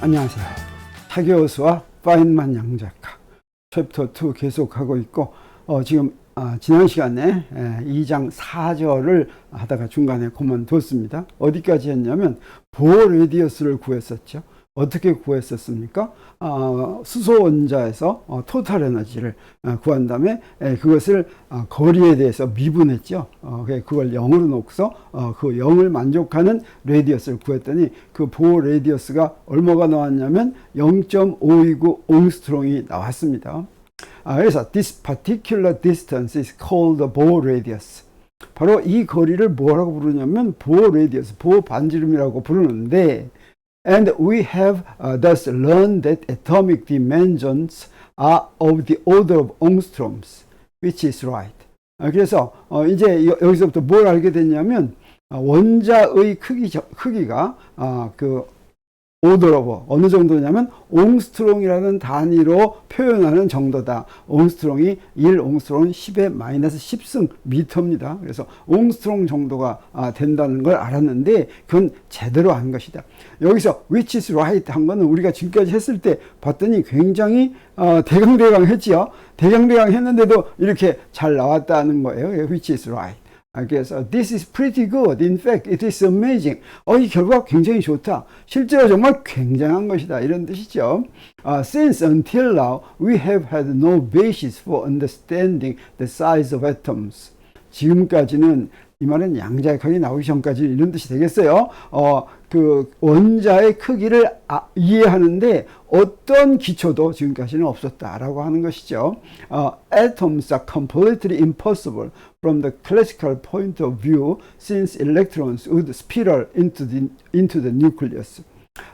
안녕하세요. 타계오스와 파인만 양작가 챕터 2 계속하고 있고 어, 지금 아, 지난 시간에 에, 2장 4절을 하다가 중간에 그만뒀습니다. 어디까지 했냐면 보호 레디어스를 구했었죠. 어떻게 구했었습니까? 아, 수소 원자에서 어, 토탈 에너지를 어, 구한 다음에 에, 그것을 어, 거리에 대해서 미분했죠. 어, 그걸 0으로 놓고서 어, 그 0을 만족하는 레디어스를 구했더니 그 보호 레디어스가 얼마가 나왔냐면 0.529 옹스트롱이 나왔습니다. 아, 그래서 this particular distance is called the bow radius. 바로 이 거리를 뭐라고 부르냐면 보호 레디어스, 보호 반지름이라고 부르는데 And we have uh, thus learned that atomic dimensions are of the order of angstroms, which is right. 아, 그래서 어, 이제 여, 여기서부터 뭘 알게 됐냐면 아, 원자의 크기 저- 크기가 아, 그 오더 오브 어느 정도냐면 옹스트롱이라는 단위로 표현하는 정도다. 옹스트롱이 1 옹스트롱은 10의 마이너스 10승 미터입니다. 그래서 옹스트롱 정도가 아, 된다는 걸 알았는데 그건 제대로 한 것이다. 여기서 which is right 한 거는 우리가 지금까지 했을 때 봤더니 굉장히 어, 대강대강 했지요. 대강대강 했는데도 이렇게 잘 나왔다는 거예요. which is right. 아, 그래서 this is pretty good. In fact, it is amazing. 어, 이 결과가 굉장히 좋다. 실제로 정말 굉장한 것이다. 이런 뜻이죠. 아, since until now, we have had no basis for understanding the size of atoms. 지금까지는 이 말은 양자역학이 나오기 전까지 이런 뜻이 되겠어요. 어, 그 원자의 크기를 아- 이해하는데 어떤 기초도 지금까지는 없었다라고 하는 것이죠. 어, atoms are completely impossible from the classical point of view since electrons would spiral into the, into the nucleus.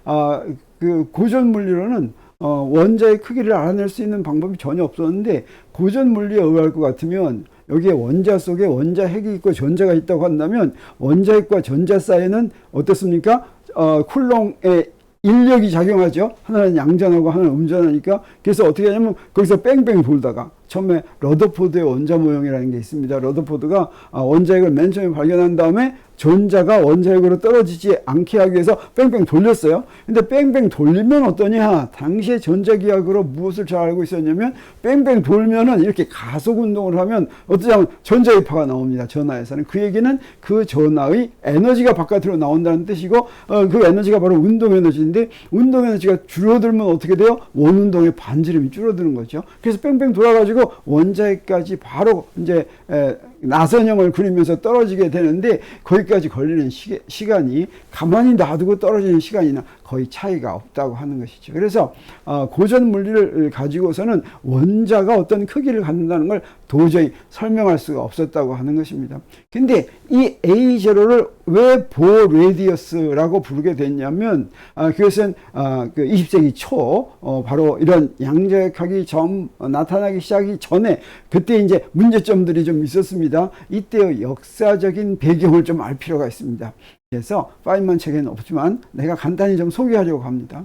아, 그 고전 물리로는 어, 원자의 크기를 알아낼 수 있는 방법이 전혀 없었는데 고전 물리에 의할 것 같으면 여기에 원자 속에 원자 핵이 있고 전자가 있다고 한다면 원자 핵과 전자 사이에는 어떻습니까? 어, 쿨롱의 인력이 작용하죠. 하나는 양전하고 하나는 음전하니까 그래서 어떻게 하냐면 거기서 뺑뺑 돌다가 처음에 러더포드의 원자 모형이라는 게 있습니다. 러더포드가 아, 원자핵을 맨 처음에 발견한 다음에 전자가 원자핵으로 떨어지지 않게 하기 위해서 뺑뺑 돌렸어요. 근데 뺑뺑 돌리면 어떠냐? 당시에 전자기학으로 무엇을 잘 알고 있었냐면 뺑뺑 돌면은 이렇게 가속 운동을 하면 어떠냐면 전자기파가 나옵니다. 전하에서는 그 얘기는 그 전하의 에너지가 바깥으로 나온다는 뜻이고 어, 그 에너지가 바로 운동 에너지인데 운동 에너지가 줄어들면 어떻게 돼요? 원운동의 반지름이 줄어드는 거죠. 그래서 뺑뺑 돌아가지고 원자핵까지 바로 이제 에, 나선형을 그리면서 떨어지게 되는데 거기까지 걸리는 시, 시간이 가만히 놔두고 떨어지는 시간이나 거의 차이가 없다고 하는 것이죠. 그래서 어, 고전 물리를 가지고서는 원자가 어떤 크기를 갖는다는 걸 도저히 설명할 수가 없었다고 하는 것입니다. 근데 이 A0를 왜 보호 레디어스라고 부르게 됐냐면 아, 그것은 아, 그 20세기 초 어, 바로 이런 양자역학이 처음 어, 나타나기 시작하기 전에 그때 이제 문제점들이 좀 있었습니다. 이때의 역사적인 배경을 좀 알 필요가 있습니다. 그래서 파인만 책에는 없지만 내가 간단히 좀 소개하려고 합니다.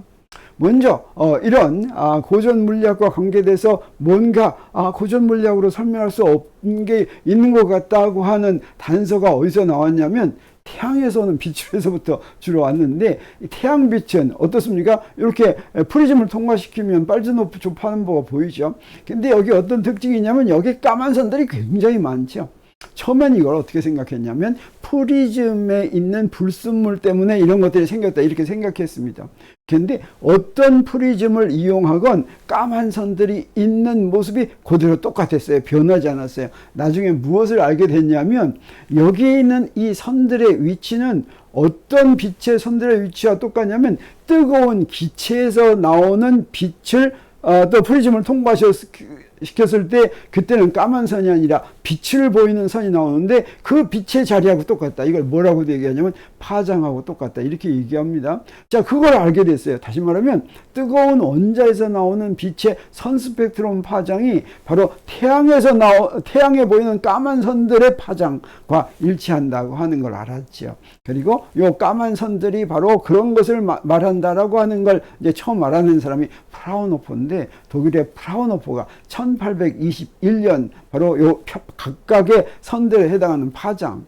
먼저 어, 이런 아, 고전 물리학과 관계돼서 뭔가 아, 고전 물리학으로 설명할 수 없는 게 있는 것 같다고 하는 단서가 어디서 나왔냐면 태양에서 오는 빛에서부터 주로 왔는데 이 태양 빛은 어떻습니까? 이렇게 프리즘을 통과시키면 빨주노 조파는 뭐가 보이죠. 근데 여기 어떤 특징이 있냐면 여기 까만 선들이 굉장히 많죠. 처음엔 이걸 어떻게 생각했냐면 프리즘에 있는 불순물 때문에 이런 것들이 생겼다 이렇게 생각했습니다. 근데 어떤 프리즘을 이용하건 까만 선들이 있는 모습이 그대로 똑같았어요. 변하지 않았어요. 나중에 무엇을 알게 됐냐면 여기에 있는 이 선들의 위치는 어떤 빛의 선들의 위치와 똑같냐면 뜨거운 기체에서 나오는 빛을 어, 또 프리즘을 통과 시켰을 때 그때는 까만 선이 아니라 빛을 보이는 선이 나오는데 그 빛의 자리하고 똑같다. 이걸 뭐라고 얘기하냐면 파장하고 똑같다. 이렇게 얘기합니다. 자, 그걸 알게 됐어요. 다시 말하면 뜨거운 원자에서 나오는 빛의 선 스펙트럼 파장이 바로 태양에서 나오 태양에 보이는 까만 선들의 파장과 일치한다고 하는 걸 알았죠. 그리고 요 까만 선들이 바로 그런 것을 마- 말한다라고 하는 걸 이제 처음 말하는 사람이 프라우노포인데 독일의 프라우노포가 1821년 바로 요 펴- 각각의 선들에 해당하는 파장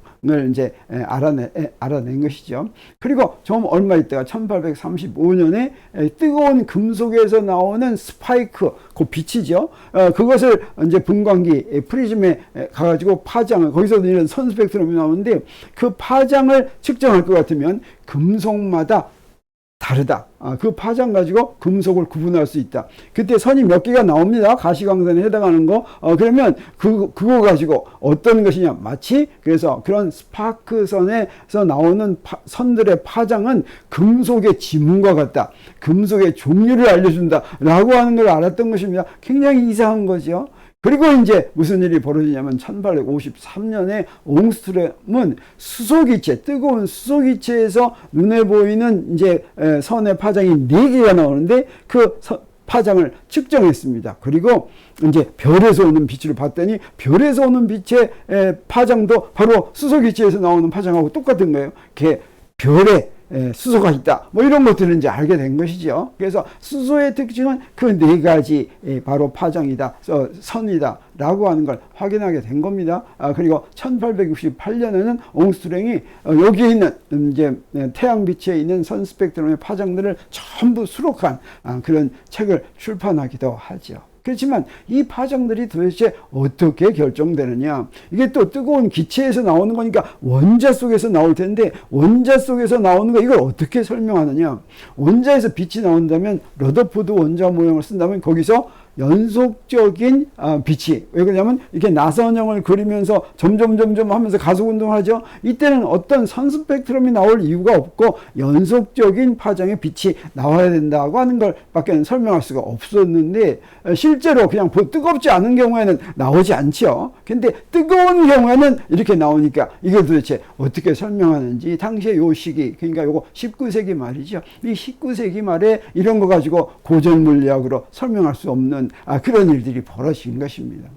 이제 에, 알아내, 에, 알아낸 것이죠. 그리고 좀 얼마 있다가 1835년에 뜨거운 금속에서 나오는 스파이크, 그 빛이죠. 어, 그것을 이제 분광기 에, 프리즘에 에, 가가지고 파장을 거기서 이런 선스펙트럼이 나오는데 그 파장을 측정할 것 같으면 금속마다 다르다. 아, 그 파장 가지고 금속을 구분할 수 있다. 그때 선이 몇 개가 나옵니다. 가시광선에 해당하는 거. 어, 그러면 그, 그거 가지고 어떤 것이냐. 마치 그래서 그런 스파크 선에서 나오는 파, 선들의 파장은 금속의 지문과 같다. 금속의 종류를 알려준다. 라고 하는 걸 알았던 것입니다. 굉장히 이상한 거죠. 그리고 이제 무슨 일이 벌어지냐면 1853년에 옹스트럼은 수소기체, 뜨거운 수소기체에서 눈에 보이는 이제 에, 선의 파장이 네개가 나오는데 그 서- 파장을 측정했습니다. 그리고 이제 별에서 오는 빛을 봤더니 별에서 오는 빛의 에, 파장도 바로 수소기체에서 나오는 파장하고 똑같은 거예요. 걔 별에 에, 수소가 있다. 뭐 이런 것들을 이제 알게 된 것이죠. 그래서 수소의 특징은 그 네 가지 에, 바로 파장이다, 어, 선이다. 라고 하는 걸 확인하게 된 겁니다. 아, 그리고 1868년에는 옹스트랭이 어, 여기에 있는 음, 이제 태양빛에 있는 선 스펙트럼의 파장들을 전부 수록한 아, 그런 책을 출판하기도 하죠. 그렇지만 이 파장들이 도대체 어떻게 결정되느냐? 이게 또 뜨거운 기체에서 나오는 거니까 원자 속에서 나올 텐데 원자 속에서 나오는 거 이걸 어떻게 설명하느냐? 원자에서 빛이 나온다면 러더포드 원자 모형을 쓴다면 거기서 연속적인 아, 빛이 왜 그러냐면 이렇게 나선형을 그리면서 점점 점점 하면서 가속 운동을 하죠. 이때는 어떤 선 스펙트럼이 나올 이유가 없고 연속적인 파장의 빛이 나와야 된다고 하는 걸밖에 설명할 수가 없었는데 어, 실제로 그냥 보- 뜨겁지 않은 경우에는 나오지 않죠. 근데 뜨거운 경우에는 이렇게 나오니까 이걸 도대체 어떻게 설명하는지 당시에 요 시기 그러니까 요거 19세기 말이죠. 이 19세기 말에 이런 거 가지고 고전 물리학으로 설명할 수 없는 아, 그런 일들이 벌어진 것입니다.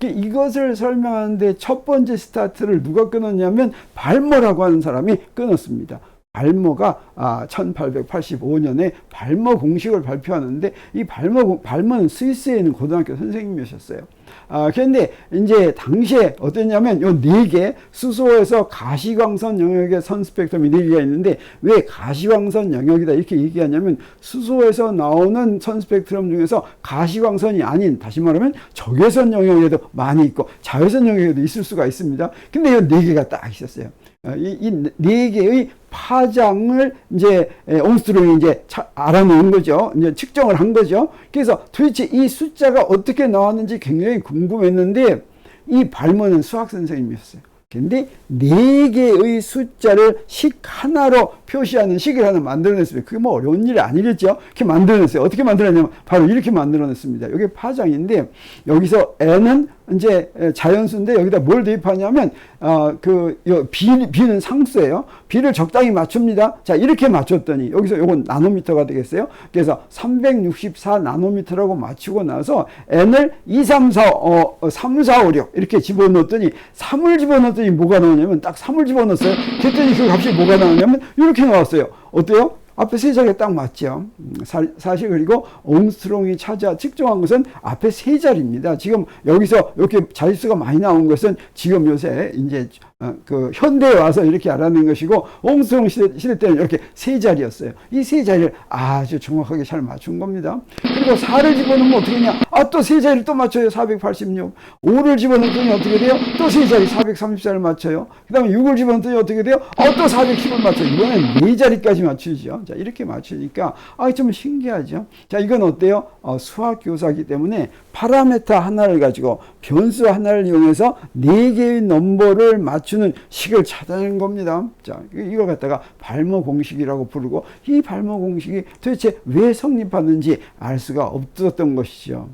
그 이것을 설명하는데 첫 번째 스타트를 누가 끊었냐면 발머라고 하는 사람이 끊었습니다. 발머가 아, 1885년에 발머 공식을 발표하는데 이 발머 공- 발머는 스위스에 있는 고등학교 선생님이셨어요. 아, 그런데 이제 당시에 어땠냐면 요 네 개 수소에서 가시광선 영역의 선 스펙트럼이 네 개가 있는데 왜 가시광선 영역이다 이렇게 얘기하냐면 수소에서 나오는 선 스펙트럼 중에서 가시광선이 아닌 다시 말하면 적외선 영역에도 많이 있고 자외선 영역에도 있을 수가 있습니다. 근데 이네 개가 딱 있었어요. 어, 이네 개의 파장을 이제 에, 옹스트롱이 이제 차- 알아놓은 거죠. 이제 측정을 한 거죠. 그래서 도대체 이 숫자가 어떻게 나왔는지 굉장히 궁금했는데 이 발머는 수학 선생님이었어요. 근데 네 개의 숫자를 식 하나로 표시하는 식을 하나 만들어냈어요. 그게 뭐 어려운 일이 아니겠죠? 이렇게 만들어냈어요. 어떻게 만들었냐면 바로 이렇게 만들어냈습니다. 이게 파장인데 여기서 n은 이제 자연수인데 여기다 뭘 대입하냐면 어그 b b는 상수예요. b를 적당히 맞춥니다. 자 이렇게 맞췄더니 여기서 요건 나노미터가 되겠어요. 그래서 364 나노미터라고 맞추고 나서 n을 2, 3, 4, 어, 어, 3, 4, 5, 6 이렇게 집어넣었더니 3을 집어넣었더니 뭐가 나오냐면 딱 3을 집어넣었어요. 그랬더니 그 값이 뭐가 나오냐면 이렇게 나왔어요. 어때요? 앞에 세 자리가 딱 맞죠. 음, 사, 사실 그리고 옹스트롱이 찾아 측정한 것은 앞에 세 자리입니다. 지금 여기서 이렇게 자릿수가 많이 나온 것은 지금 요새 이제 어, 그 현대에 와서 이렇게 알아낸 것이고 옹스트롱 시대, 시대 때는 이렇게 세 자리였어요. 이 세 자리를 아주 정확하게 잘 맞춘 겁니다. 그리고 4를 집어넣으면 어떻게 되냐? 아, 또 세 자리를 또 맞춰요. 486. 5를 집어넣더니 어떻게 돼요? 또 세 자리 434를 맞춰요. 그 다음에 6을 집어넣더니 어떻게 돼요? 아, 또 410을 맞춰요. 이번엔 네 자리까지 맞추죠. 자, 이렇게 맞추니까, 아, 좀 신기하죠. 자, 이건 어때요? 어, 수학 교사기 때문에 파라메타 하나를 가지고 변수 하나를 이용해서 네 개의 넘버를 맞추는 식을 찾아낸 겁니다. 자, 이- 이걸 갖다가 발모 공식이라고 부르고 이 발모 공식이 도대체 왜 성립하는지 알 수가 없었던 것이죠.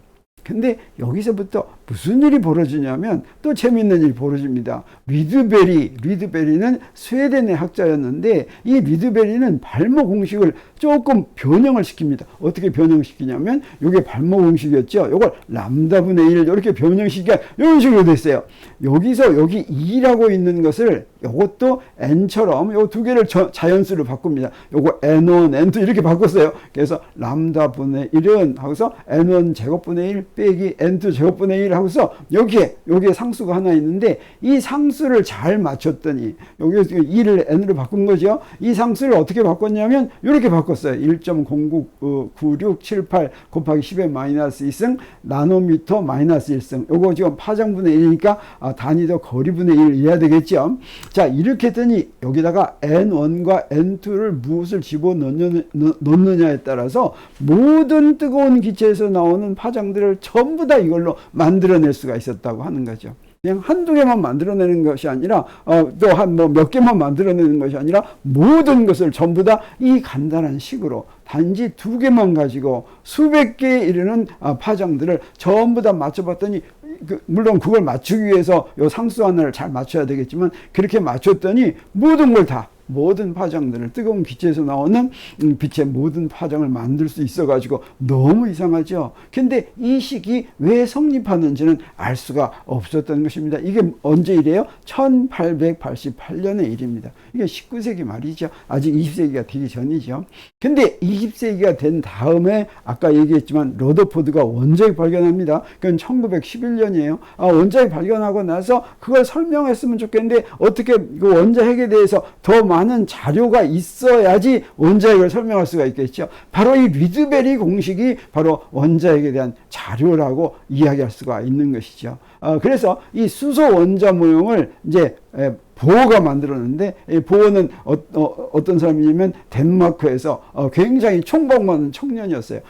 근데 여기서부터 무슨 일이 벌어지냐면 또 재밌는 일이 벌어집니다. 리드베리, 리드베리는 스웨덴의 학자였는데 이 리드베리는 발모 공식을 조금 변형을 시킵니다. 어떻게 변형시키냐면 이게 발모 공식이었죠. 이걸 람다분의 1 이렇게 변형시키니까 이런 식으로 됐어요. 여기서 여기 2라고 있는 것을 이것도 n처럼 요두 개를 저- 자연수를 바꿉니다. 요거 n1, n2 이렇게 바꿨어요. 그래서 람다분의 1은 하고서 n1 제곱분의 1 빼기 n2 제곱분의 1 얘기를 하고서 여기에 여기에 상수가 하나 있는데 이 상수를 잘 맞췄더니 여기서 2를 n으로 바꾼 거죠. 이 상수를 어떻게 바꿨냐면 이렇게 바꿨어요. 1.099678 곱하기 10의 마이너스 2승 나노미터 마이너스 1승. 요거 지금 파장분의 1이니까 아, 단위도 거리분의 1 이해야 되겠죠. 자 이렇게 했더니 여기다가 n1과 n2를 무엇을 집어넣느냐에 따라서 모든 뜨거운 기체에서 나오는 파장들을 전부 다 이걸로 만들 어낼 수가 있었다고 하는 거죠. 그냥 한두 개만 만들어내는 것이 아니라 어, 또한 뭐 몇 개만 만들어내는 것이 아니라 모든 것을 전부 다 이 간단한 식으로 단지 두 개만 가지고 수백 개에 이르는 아, 파장들을 전부 다 맞춰봤더니 그, 물론 그걸 맞추기 위해서 요 상수 하나를 잘 맞춰야 되겠지만 그렇게 맞췄더니 모든 걸다 모든 파장들을 뜨거운 기체에서 나오는 음, 빛의 모든 파장을 만들 수 있어 가지고 너무 이상하죠. 근데 이 식이 왜 성립하는지는 알 수가 없었던 것입니다. 이게 언제 일이에요? 1888년의 일입니다. 이게 19세기 말이죠. 아직 20세기가 되기 전이죠. 근데 20세기가 된 다음에 아까 얘기했지만 로더포드가 원자핵 발견합니다. 그건 1911년이에요. 아, 원자핵 발견하고 나서 그걸 설명했으면 좋겠는데 어떻게 그 원자핵에 대해서 더 많은 자료가 있어야지 원자핵을 설명할 수가 있겠죠. 바로 이 리드베리 공식이 바로 원자핵에 대한 자료라고 이야기할 수가 있는 것이죠. 어, 그래서 이 수소 원자 모형을 이제 에, 보호가 만들었는데 이 보호는 어, 떤 사람이냐면 덴마크에서 어, 굉장히 많은 청년이었어요.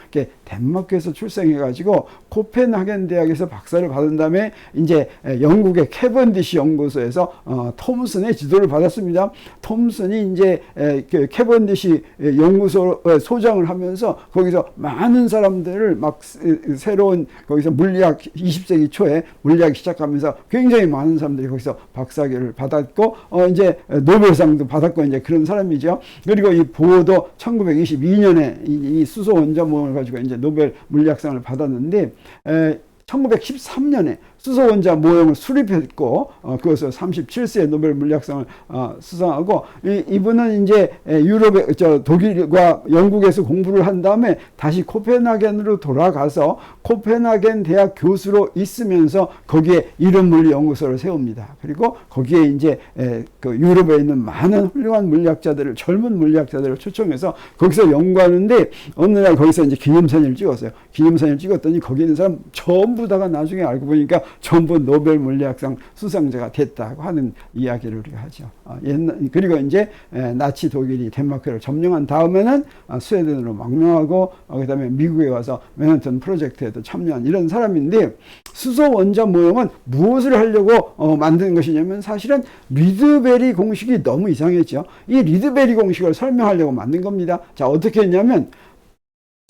덴마크에서 출생해가지고 코펜하겐 대학에서 박사를 받은 다음에 이제 에, 영국의 캐번디시 연구소에서 어, 톰슨의 지도를 받았습니다. 톰슨이 이제 에, 그 캐번디시 연구소 소장을 하면서 거기서 많은 사람들을 막 새로운 거기서 물리학 20세기 초에 물리학 시작하면서 굉장히 많은 사람들이 거기서 박사학위를 받았고 어 이제 노벨상도 받았고 이제 그런 사람이죠. 그리고 이 보호도 1922년에 이, 이 수소 원자 모형을 가지고 이제 노벨 물리학상을 받았는데 에, 1913년에 수소 원자 모형을 수립했고 어, 그것을 37세에 노벨 물리학상을 어, 수상하고 이, 이분은 이제 유럽에 저 독일과 영국에서 공부를 한 다음에 다시 코펜하겐으로 돌아가서 코펜하겐 대학 교수로 있으면서 거기에 이론 물리 연구소를 세웁니다. 그리고 거기에 이제 에, 그 유럽에 있는 많은 훌륭한 물리학자들을 젊은 물리학자들을 초청해서 거기서 연구하는데 어느 날 거기서 이제 기념사진을 찍었어요. 기념사진을 찍었더니 거기 있는 사람 전부 다가 나중에 알고 보니까 전부 노벨 물리학상 수상자가 됐다고 하는 이야기를 우리가 하죠. 어, 옛날, 그리고 이제 에, 나치 독일이 덴마크를 점령한 다음에는 어, 스웨덴으로 망명하고 어, 그다음에 미국에 와서 맨하튼 프로젝트에도 참여한 이런 사람인데 수소 원자 모형은 무엇을 하려고 어, 만든 것이냐면 사실은 리드베리 공식이 너무 이상했죠. 이 리드베리 공식을 설명하려고 만든 겁니다. 자 어떻게 했냐면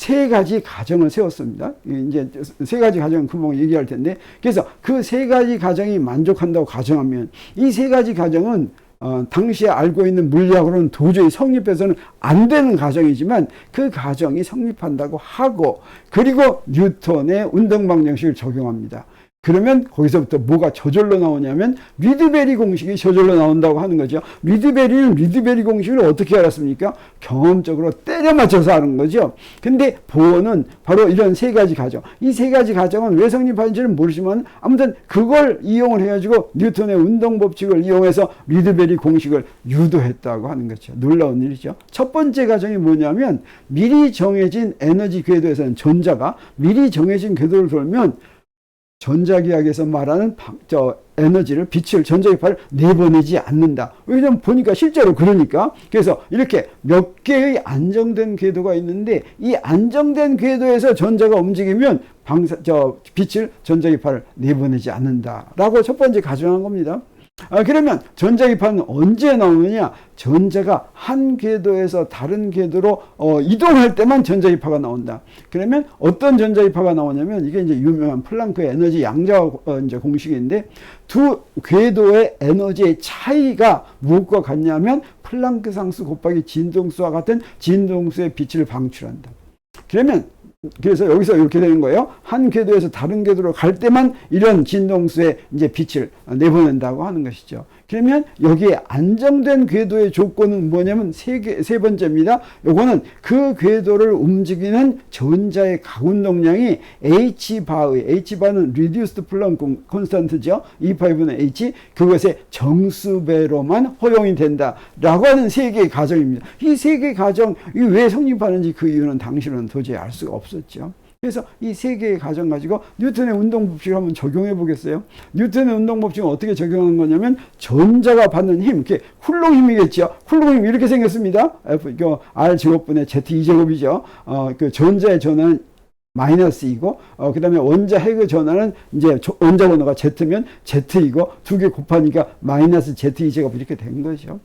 세 가지 가정을 세웠습니다. 이제 세 가지 가정은 금방 얘기할 텐데, 그래서 그 세 가지 가정이 만족한다고 가정하면 이 세 가지 가정은 어, 당시에 알고 있는 물리학으로는 도저히 성립해서는 안 되는 가정이지만 그 가정이 성립한다고 하고 그리고 뉴턴의 운동 방정식을 적용합니다. 그러면 거기서부터 뭐가 저절로 나오냐면 리드베리 공식이 저절로 나온다고 하는 거죠. 리드베리는 리드베리 공식을 어떻게 알았습니까? 경험적으로 때려 맞춰서 하는 거죠. 근데 보어는 바로 이런 세 가지 가정. 이 세 가지 가정은 왜 성립하는지는 모르지만 아무튼 그걸 이용을 해가지고 뉴턴의 운동 법칙을 이용해서 리드베리 공식을 유도했다고 하는 거죠. 놀라운 일이죠. 첫 번째 가정이 뭐냐면 미리 정해진 에너지 궤도에서는 전자가 미리 정해진 궤도를 돌면 전자기학에서 말하는 저 에너지를 빛을 전자기파를 내보내지 않는다. 왜냐면 보니까 실제로 그러니까 그래서 이렇게 몇 개의 안정된 궤도가 있는데 이 안정된 궤도에서 전자가 움직이면 방사 저 빛을 전자기파를 내보내지 않는다라고 첫 번째 가정한 겁니다. 아, 그러면 전자기파는 언제 나오느냐? 전자가 한 궤도에서 다른 궤도로 어, 이동할 때만 전자기파가 나온다. 그러면 어떤 전자기파가 나오냐면 이게 이제 유명한 플랑크의 에너지 양자 어, 이제 공식인데 두 궤도의 에너지의 차이가 무엇과 같냐면 플랑크 상수 곱하기 진동수와 같은 진동수의 빛을 방출한다. 그러면 그래서 여기서 이렇게 되는 거예요. 한 궤도에서 다른 궤도로 갈 때만 이런 진동수의 이제 빛을 내보낸다고 하는 것이죠. 그러면 여기에 안정된 궤도의 조건은 뭐냐면 세, 개, 세 번째입니다. 요거는 그 궤도를 움직이는 전자의 가운동량이 h바의 h바는 reduced Planck constant죠. E5는 h 그것의 정수배로만 허용이 된다 라고 하는 세 개의 가정입니다. 이 세 개의 가정 이왜 성립하는지 그 이유는 당신은 도저히 알 수가 없었죠. 그래서 이 세 개의 가정 가지고 뉴턴의 운동 법칙을 한번 적용해 보겠어요. 뉴턴의 운동 법칙은 어떻게 적용하는 거냐면 전자가 받는 힘, 이렇게 훌렁 힘이겠죠. 훌렁 힘 이렇게 생겼습니다. F 이거 R 제곱분의 Z 2 제곱이죠. 어, 그 전자의 전환 마이너스이고 어, 그다음에 원자 핵의 전환은 이제 조- 원자 번호가 Z면 Z이고 두 개 곱하니까 마이너스 Z 2 제곱 이렇게 된 거죠.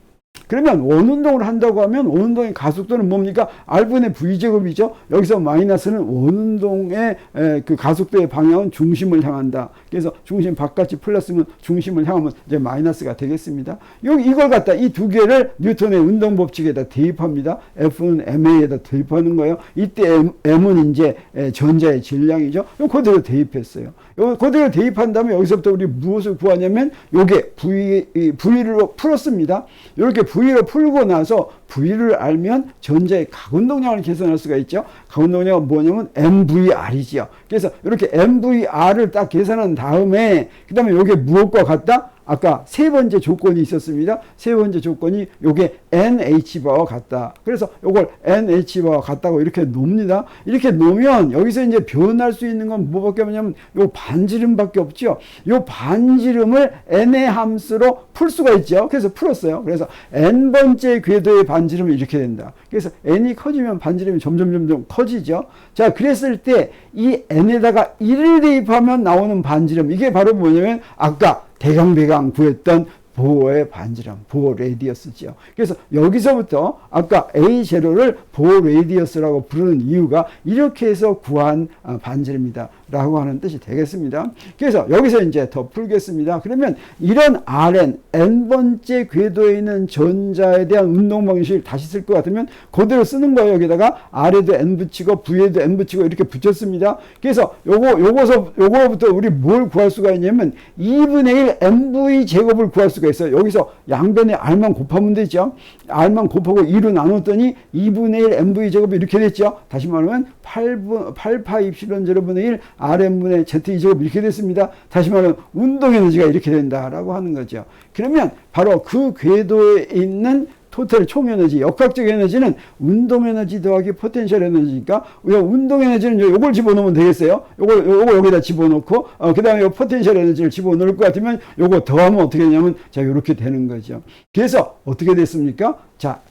그러면 원운동을 한다고 하면 원운동의 가속도는 뭡니까? R분의 V제곱이죠. 여기서 마이너스는 원운동의 에, 그 가속도의 방향은 중심을 향한다. 그래서 중심 바깥이 플러스면 중심을 향하면 이제 마이너스가 되겠습니다. 여기 이걸 갖다 이 두 개를 뉴턴의 운동 법칙에다 대입합니다. F는 ma에다 대입하는 거예요. 이때 M, M은 이제 에, 전자의 질량이죠. 요 그대로 대입했어요. 요 그대로 대입한 다음에 여기서부터 우리 무엇을 구하냐면 요게 V, 이 V로 풀었습니다. 이렇게 V로 풀고 나서 V를 알면 전자의 가운동량을 계산할 수가 있죠. 가운동량은 뭐냐면 MVR이지요. 그래서 이렇게 MVR을 딱 계산한 다음에 그 다음에 요게 무엇과 같다? 아까 세 번째 조건이 있었습니다. 세 번째 조건이 요게 NH바와 같다. 그래서 요걸 NH바와 같다고 이렇게 놉니다. 이렇게 놓으면 여기서 이제 변할 수 있는 건 뭐밖에 없냐면 요 반지름밖에 없죠. 요 반지름을 n의 함수로 풀 수가 있죠. 그래서 풀었어요. 그래서 n번째 궤도의 반지름은 이렇게 된다. 그래서 n이 커지면 반지름이 점점 점점 커지죠. 자, 그랬을 때 이 n에다가 1을 대입하면 나오는 반지름 이게 바로 뭐냐면 아까 대강배강 구했던 보호의 반지름, 보호 레디어스죠. 그래서 여기서부터 아까 A0를 보호 레디어스라고 부르는 이유가 이렇게 해서 구한 아, 반지름이다. 라고 하는 뜻이 되겠습니다. 그래서 여기서 이제 더 풀겠습니다. 그러면 이런 Rn, n번째 궤도에 있는 전자에 대한 운동 방식을 다시 쓸 것 같으면 그대로 쓰는 거예요. 여기다가 R에도 n 붙이고 V에도 n 붙이고 이렇게 붙였습니다. 그래서 요거, 요거서, 요거부터 우리 뭘 구할 수가 있냐면 2분의 1 mv 제곱을 구할 수가 있어요. 여기서 양변에 R만 곱하면 되죠. R만 곱하고 2로 나눴더니 2분의 1 mv 제곱이 이렇게 됐죠. 다시 말하면 8분, 8파 입실론 제로분의 1 Rn분의 Z2제곱 이렇게 됐습니다. 다시 말하면 운동 에너지가 이렇게 된다라고 하는 거죠. 그러면 바로 그 궤도에 있는 토탈 총 에너지, 역학적 에너지는 운동 에너지 더하기 포텐셜 에너지니까 운동 에너지는 요- 요걸 집어넣으면 되겠어요. 요걸 요거 여기다 집어넣고 어, 그다음에 요 포텐셜 에너지를 집어넣을 것 같으면 요거 더하면 어떻게 되냐면 자 이렇게 되는 거죠. 그래서 어떻게 됐습니까? 자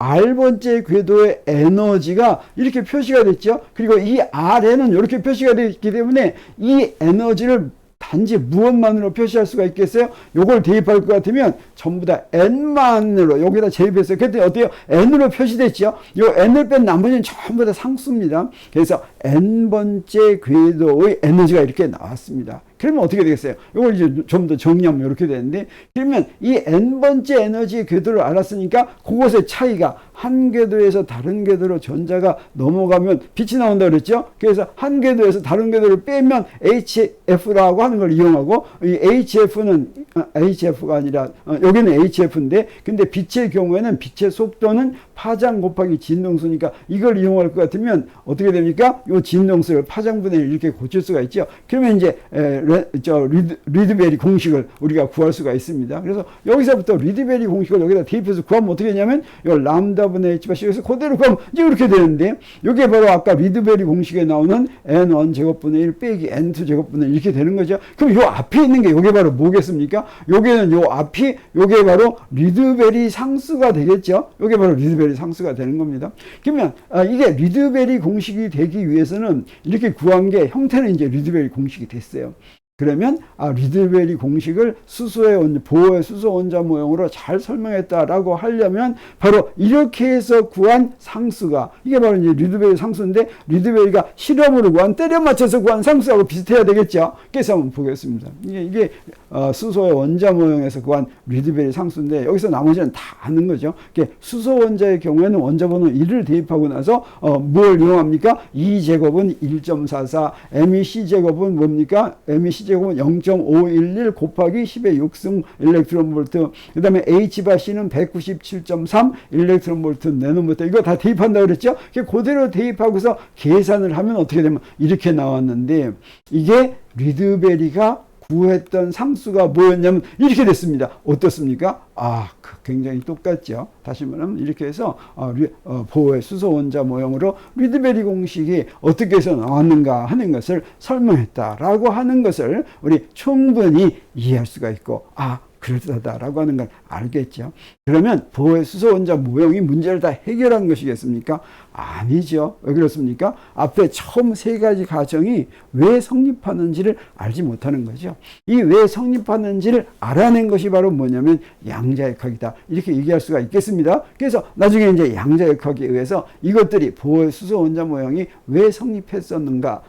R번째 궤도의 에너지가 이렇게 표시가 됐죠. 그리고 이 R에는 이렇게 표시가 됐기 때문에 이 에너지를 단지 무엇만으로 표시할 수가 있겠어요? 요걸 대입할 것 같으면 전부 다 n만으로 여기다 대입했어요. 그때 어때요? n으로 표시됐죠? 요 n을 뺀 나머지는 전부 다 상수입니다. 그래서 n번째 궤도의 에너지가 이렇게 나왔습니다. 그러면 어떻게 되겠어요? 이걸 이제 좀 더 정리하면 이렇게 되는데, 그러면 이 n번째 에너지의 궤도를 알았으니까 그것의 차이가 한 궤도에서 다른 궤도로 전자가 넘어가면 빛이 나온다 그랬죠? 그래서 한 궤도에서 다른 궤도를 빼면 HF라고 하는 걸 이용하고, 이 HF는, HF가 아니라, 어, 여기는 HF인데, 근데 빛의 경우에는 빛의 속도는 파장 곱하기 진동수니까 이걸 이용할 것 같으면 어떻게 됩니까? 이 진동수를 파장분의 1 이렇게 고칠 수가 있죠. 그러면 이제 에, 레, 저 리드, 리드베리 공식을 우리가 구할 수가 있습니다. 그래서 여기서부터 리드베리 공식을 여기다 대입해서 구하면 어떻게 되냐면 이 람다 분의 h 바시 여기서 그대로 구하면 이제 이렇게 되는데 이게 바로 아까 리드베리 공식에 나오는 n1 제곱분의 1 빼기 n2 제곱분의 1 이렇게 되는 거죠. 그럼 요 앞에 있는 게 요게 바로 뭐겠습니까? 요게는 요 앞이 요게 바로 리드베리 상수가 되겠죠. 요게 바로 리드베리 상수가 되는 겁니다. 그러면 아, 이게 리드베리 공식이 되기 위해서는 이렇게 구한 게 형태는 이제 리드베리 공식이 됐어요. 그러면 아 리드베리 공식을 수소의 원, 보호의 수소 원자 모형으로 잘 설명했다라고 하려면 바로 이렇게 해서 구한 상수가 이게 바로 이제 리드베리 상수인데 리드베리가 실험으로 구한 때려 맞춰서 구한 상수하고 비슷해야 되겠죠. 그래서 한번 보겠습니다. 이게, 이게 어, 수소의 원자 모형에서 구한 리드베리 상수인데 여기서 나머지는 다 아는 거죠. 이게 수소 원자의 경우에는 원자 번호 1을 대입하고 나서 어, 뭘 이용합니까? 2제곱은 1.44, MEC 제곱은 뭡니까? MEC C제곱은 0.511 곱하기 10의 6승 일렉트론 볼트. 그 다음에 H바 C는 197.3 일렉트론 볼트 내노미터. 이거 다 대입한다 그랬죠? 그대로 대입하고서 계산을 하면 어떻게 되면 이렇게 나왔는데 이게 리드베리가 구했던 상수가 뭐였냐면 이렇게 됐습니다. 어떻습니까? 아, 그 굉장히 똑같죠. 다시 말하면 이렇게 해서 어, 리, 어, 보호의 수소 원자 모형으로 리드베리 공식이 어떻게 해서 나왔는가 하는 것을 설명했다라고 하는 것을 우리 충분히 이해할 수가 있고 아 그럴듯하다라고 하는 걸 알겠죠. 그러면 보호의 수소 원자 모형이 문제를 다 해결한 것이겠습니까? 아니죠. 왜 그렇습니까? 앞에 처음 세 가지 가정이 왜 성립하는지를 알지 못하는 거죠. 이 왜 성립하는지를 알아낸 것이 바로 뭐냐면 양자역학이다. 이렇게 얘기할 수가 있겠습니다. 그래서 나중에 이제 양자역학에 의해서 이것들이 보호의 수소 원자 모형이 왜 성립했었는가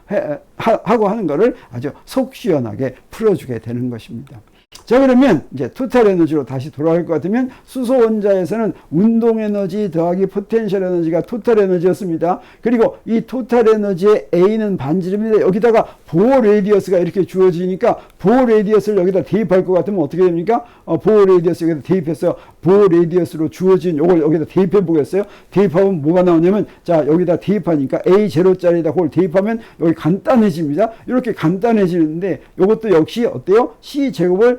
하고 하는 것을 아주 속 시원하게 풀어주게 되는 것입니다. 자 그러면 이제 토탈 에너지로 다시 돌아갈 것 같으면 수소 원자에서는 운동 에너지 더하기 포텐셜 에너지가 토탈 에너지였습니다. 그리고 이 토탈 에너지의 A는 반지름인데 여기다가 보호 레디어스가 이렇게 주어지니까 보호 레디어스를 여기다 대입할 것 같으면 어떻게 됩니까? 어, 보호 레디어스 여기다 대입해서 보호 레디어스로 주어진 요걸 여기다 대입해 보겠어요? 대입하면 뭐가 나오냐면 자 여기다 대입하니까 A 제로짜리다 그걸 대입하면 여기 간단해집니다. 이렇게 간단해지는데 이것도 역시 어때요? C 제곱을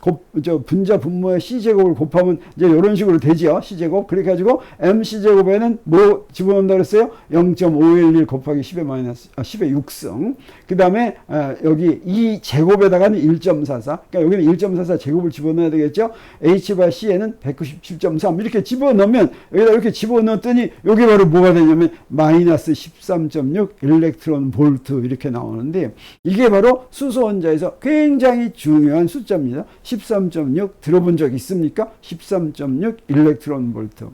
곱, 저 분자 분모의 C 제곱을 곱하면 이제 이런 식으로 되지요. C 제곱 그렇게 가지고 MC 제곱에는 뭐 집어넣는다 그랬어요? 0.511 곱하기 10의 마이너스 아, 10의 6승. 그 다음에 아, 여기 이 제곱에다가는 1.44. 그러니까 여기는 1.44 제곱을 집어넣어야 되겠죠? H와 C에는 197.3 이렇게 집어넣으면 여기다 이렇게 집어넣었더니 여기 바로 뭐가 되냐면 마이너스 13.6 일렉트론 볼트 이렇게 나오는데 이게 바로 수소 원자에서 굉장히 중요한 숫자입니다. 13.6 들어본 적 있습니까? 13.6 일렉트론 볼트.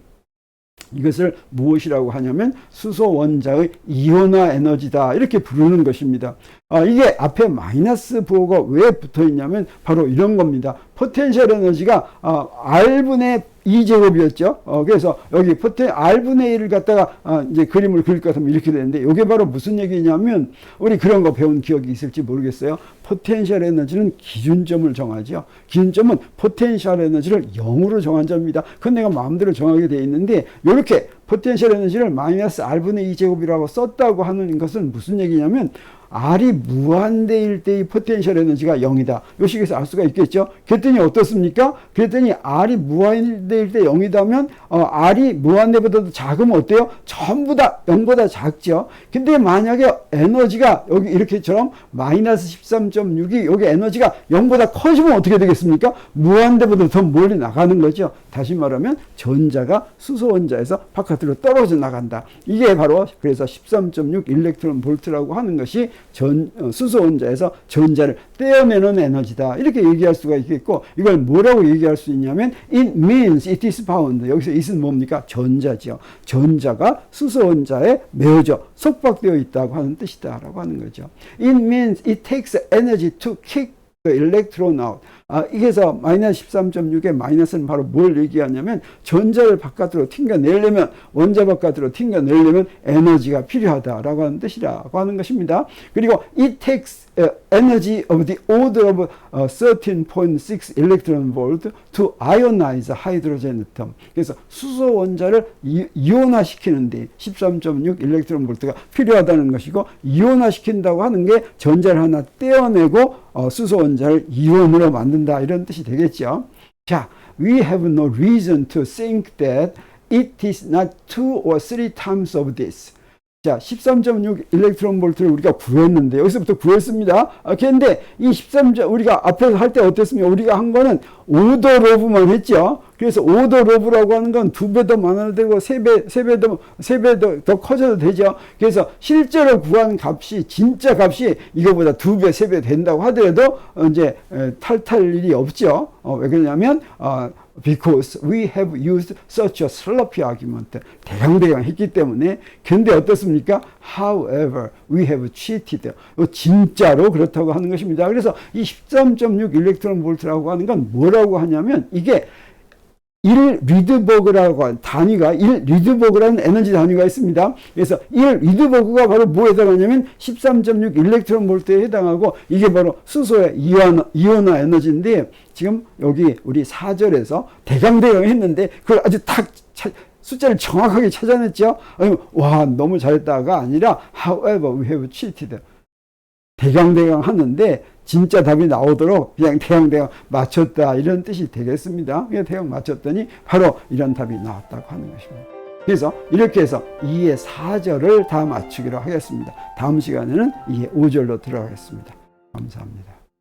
이것을 무엇이라고 하냐면 수소 원자의 이온화 에너지다 이렇게 부르는 것입니다. 아, 이게 앞에 마이너스 부호가 왜 붙어 있냐면 바로 이런 겁니다. 포텐셜 에너지가 아, R분의 2제곱이었죠. 어, 그래서 여기 포텐 R분의 1을 갖다가 아, 이제 그림을 그릴 것 같으면 이렇게 되는데 이게 바로 무슨 얘기냐면 우리 그런 거 배운 기억이 있을지 모르겠어요. 포텐셜 에너지는 기준점을 정하죠. 기준점은 포텐셜 에너지를 0으로 정한 점입니다. 그건 내가 마음대로 정하게 돼 있는데 이렇게 포텐셜 에너지를 마이너스 R분의 2제곱이라고 썼다고 하는 것은 무슨 얘기냐면 R이 무한대일 때의 포텐셜 에너지가 0이다. 요 식에서 알 수가 있겠죠? 그랬더니 어떻습니까? 그랬더니 R이 무한대일 때 0이다면 어, R이 무한대보다도 작으면 어때요? 전부 다 0보다 작죠? 근데 만약에 에너지가 여기 이렇게처럼 마이너스 13.6이 여기 에너지가 0보다 커지면 어떻게 되겠습니까? 무한대보다 더 멀리 나가는 거죠. 다시 말하면 전자가 수소 원자에서 바깥으로 떨어져 나간다. 이게 바로 그래서 13.6 일렉트론 볼트라고 하는 것이 전 어, 수소 원자에서 전자를 떼어내는 에너지다. 이렇게 얘기할 수가 있겠고 이걸 뭐라고 얘기할 수 있냐면 it means it is bound. 여기서 it은 뭡니까? 전자죠. 전자가 수소 원자에 매어져 속박되어 있다고 하는 뜻이다라고 하는 거죠. It means it takes energy to kick the electron out. 아, 이게서 마이너스 13.6의 마이너스는 바로 뭘 얘기하냐면 전자를 바깥으로 튕겨내려면 원자 바깥으로 튕겨내려면 에너지가 필요하다라고 하는 뜻이라고 하는 것입니다. 그리고 it takes energy of the order of uh, 13.6 electron volt to ionize hydrogen atom. 그래서 수소 원자를 이, 이온화시키는데 13.6 일렉트론 볼트가 필요하다는 것이고 이온화시킨다고 하는 게 전자를 하나 떼어내고 어, 수소 원자를 이온으로 만든다 이런 뜻이 되겠죠. 자, we have no reason to think that it is not two or three times of this. 자, 13.6 일렉트론 볼트를 우리가 구했는데 여기서부터 구했습니다. 아, 근데 이 13. 우리가 앞에서 할 때 어땠습니까? 우리가 한 거는 오더 로브만 했죠. 그래서 오더 로브라고 하는 건 두 배 더 많아도 되고 세 배, 세 배 더, 세 배 더, 더 커져도 되죠. 그래서 실제로 구한 값이, 진짜 값이 이거보다 두 배, 세 배 된다고 하더라도 어, 이제 에, 탈탈 일이 없죠. 어, 왜 그러냐면, 어, because we have used such a sloppy argument. 대강대강 했기 때문에. 근데 어떻습니까? However, we have cheated. 어, 진짜로 그렇다고 하는 것입니다. 그래서 이 13.6 일렉트론 볼트라고 하는 건 뭐라고 하냐면 이게 1 리드버그라고 한 단위가 1 리드버그라는 에너지 단위가 있습니다. 그래서 1 리드버그가 바로 뭐에 해당하냐면 13.6 일렉트론 볼트에 해당하고 이게 바로 수소의 이온, 이온화 에너지인데 지금 여기 우리 4절에서 대강대강 했는데 그걸 아주 딱 차- 숫자를 정확하게 찾아냈죠. 와 너무 잘했다가 아니라 however we have cheated. 대강대강 하는데 진짜 답이 나오도록 그냥 대강대강 맞췄다 이런 뜻이 되겠습니다. 그냥 대강 맞췄더니 바로 이런 답이 나왔다고 하는 것입니다. 그래서 이렇게 해서 2의 4절을 다 맞추기로 하겠습니다. 다음 시간에는 2의 5절로 들어가겠습니다. 감사합니다.